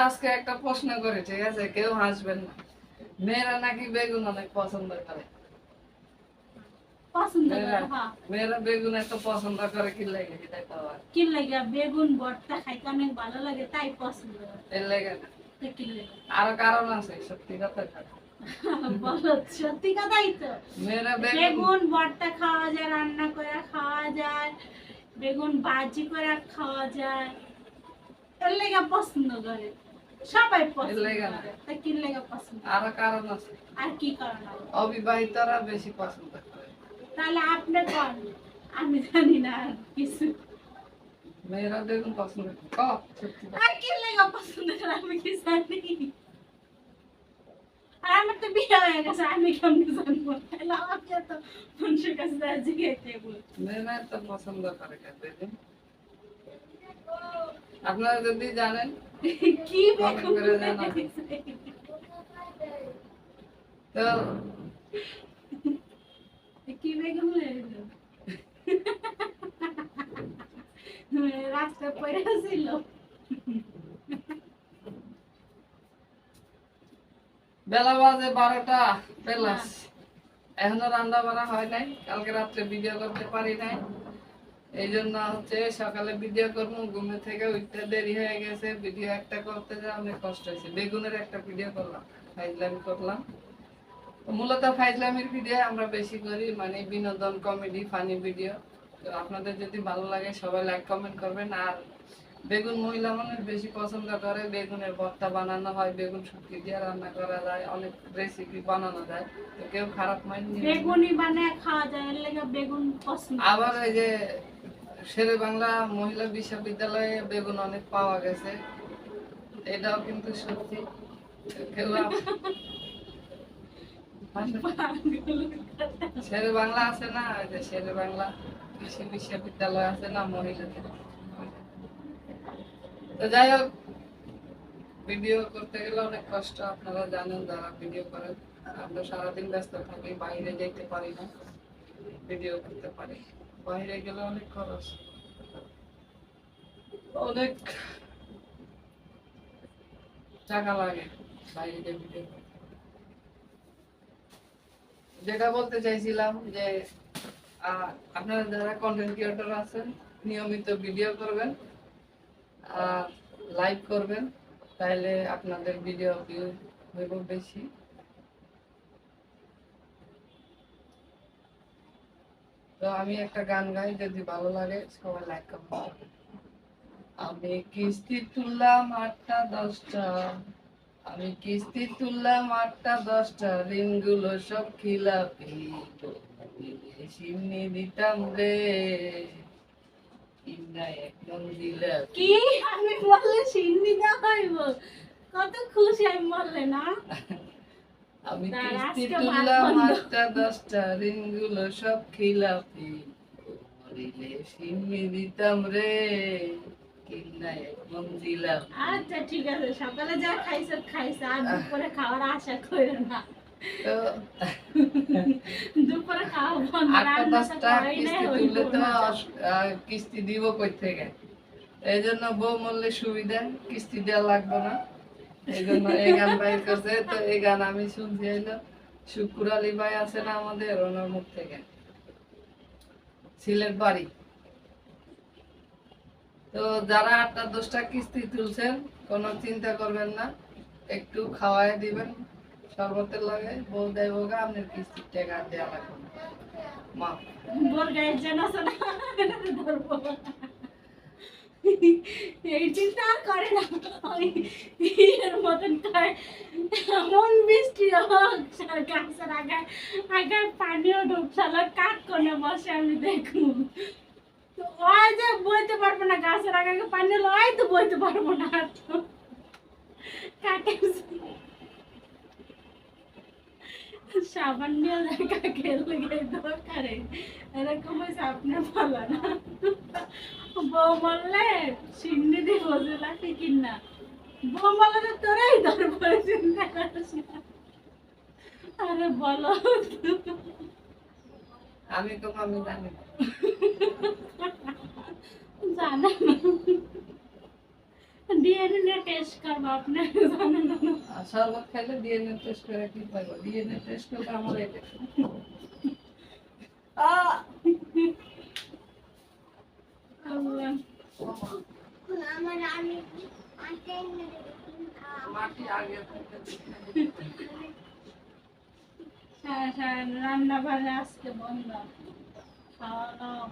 আজকে একটা প্রশ্ন করে ঠিক আছে? কেউ হাসবেন না। মেয়েরা নাকি বেগুন অনেক পছন্দ করে? মেয়েরা হ্যাঁ। বেগুন এত পছন্দ করে কি লাগে এটাই তো কি লাগে? বেগুন ভর্তা খাইতে অনেক ভালো লাগে তাই পছন্দ এর লাগে না। তো কি লাগে? আরও কারণ আছে সত্যি কথা সত্যি কথাই তো। বেগুন বেগুন ভর্তা খাওয়া যায় রান্না করে খাওয়া যায় বেগুন ভাজি করে খাওয়া যায়। এর লেগে পছন্দ করে। সবাই পছন্দ। করে তা কি লেগে পছন্দ? করে? কারণ আছে। আর কি কারণ অবিবাহিতরা বেশি পছন্দ করে। তাহলে আপনি কোন? আমি জানি না আর কিছু। মেয়েরা বেগুন পছন্দ আর কি লেগে পছন্দ করে আমি কি জানি? আর আমার তো বিয়ে হয়ে গেছে আমি কেমন জানব? তাহলে আমাকে তো মানুষের কাছে জিজ্ঞেস মেয়েরা তো পছন্দ করে কেন? আপনারা যদি জানেন কি করে জানাবেন। তো কি বেগুন রাস্তা পড়ে ছিল বেলা বাজে বারোটা প্লাস এখনও রান্না বাড়া হয় নাই। কালকে রাত্রে ভিডিও করতে পারি নাই। এই জন্য হচ্ছে সকালে ভিডিও করব ঘুমে থেকে উঠতে দেরি হয়ে গেছে ভিডিও একটা করতে যা অনেক কষ্ট হয়েছে। বেগুনের একটা ভিডিও করলাম ফাইজলামি করলাম। মূলত ফাইজলামির ভিডিও আমরা বেশি করি মানে বিনোদন কমেডি ফানি ভিডিও তো আপনাদের যদি ভালো লাগে সবাই লাইক কমেন্ট করবেন। আর বেগুন মহিলা মানুষ বেশি পছন্দ করে বেগুনের ভর্তা বানানো হয় বেগুন শুকিয়ে দিয়ে রান্না করা যায় অনেক রেসিপি বানানো যায়। তো কেউ খারাপ মাইন্ড বেগুনই বানায় খাওয়া যায় এর লেগে বেগুন পছন্দ। আবার এই যে শেরে বাংলা মহিলা বিশ্ববিদ্যালয়ে বেগুন অনেক পাওয়া গেছে। এটাও কিন্তু সত্যি। শেরে বাংলা আছে না? যে শেরে বাংলা কৃষি বিশ্ববিদ্যালয় আছে না মহিলাদের? তো যাই হোক, ভিডিও করতে গেলে অনেক কষ্ট। আপনারা জানেন যারা ভিডিও করেন, আমরা সারাদিন ব্যস্ত থাকি, বাইরে যেতে পারি না, ভিডিও করতে পারি। বাইরে গেলে অনেক খরচ। অনেক টাকা লাগে বাইরে যেটা বলতে চাইছিলাম যে আপনারা যারা কন্টেন্ট ক্রিয়েটর আছেন, নিয়মিত ভিডিও করবেন আর লাইক করবেন তাহলে আপনাদের ভিডিও ভিউ হইব বেশি। তো আমি একটা গান গাই যদি ভালো লাগে সবাই লাইক করবেন আমি কিস্তি তুললাম আটটা দশটা। আমি কিস্তি তুললাম আটটা দশটা। ঋণগুলো সব খিলাপি। সিমনি দিতাম রে। একদম দিলাম কি? আমি বললে সিন্নি না হইব কত খুশি আমি বললে না? আমি কিস্তি তুললাম আটটা দশটা ঋণগুলো সব খিলাপি। সিমনি দিতাম রে আচ্ছা ঠিক আছে সকালে যা খাইছো খাইছো আর দুপুরে খাওয়ার আশা করে না। দুপুরে খাওয়া বন্ধ আটটা দশটা কিস্তি তুললে তো আহ, কিস্তি দিব কই থেকে? এই জন্য বউ মূল্যে সুবিধা কিস্তি দেওয়া লাগবে না। এই গান আমি শুনছি শুকুর আলী ভাই আছে না আমাদের ওনার মুখ থেকে? সিলেট বাড়ি। তো যারা আটটা দশটা কিস্তি তুলছেন, কোনো চিন্তা করবেন না, একটু খাওয়াই দিবেন, শরবতের লাগে, বউ দেব গা আপনার কিস্তির টাকা দেওয়া লাগবে। মা আছে না, এটাতে ধরবো। এই চিন্তা আর করে না। ওই এর মতন করে। এমন বৃষ্টি গাছের আগে আগায় পানিও ঢুকছিল কাক কোনে বসে আমি দেখব তো ওই যে বইতে পারব না গাছের আগায় আগে পানি হলো ওই তো বইতে পারব না তো। কাকে সামান্য কাকে লেগে দরকারে? এরকম হয়েছে আপনার ভালো না। বউ বললে সিন্নি দিয়ে বসে লাগে কিনা বউ বললে তো তোরাই ধরবো চিন্তা করিস আরে বলো আমি তো আমি জানি। জানা না। ডিএনএ টেস্ট করব আপনার শরবত খাইলে ডিএনএ টেস্ট করে কি পাইবো? ডিএনএ টেস্ট করলে আমার এটা হ্যাঁ হ্যাঁ রান্না বান্না আজকে বন্ধ। খাওয়া দাওয়া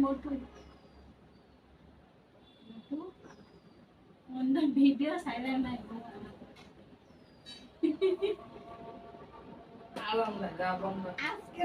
মোটু মোটু অন্য ভিডিও সাইলেন্ট নাই আরাম লাগে যা বন্ধ আজকে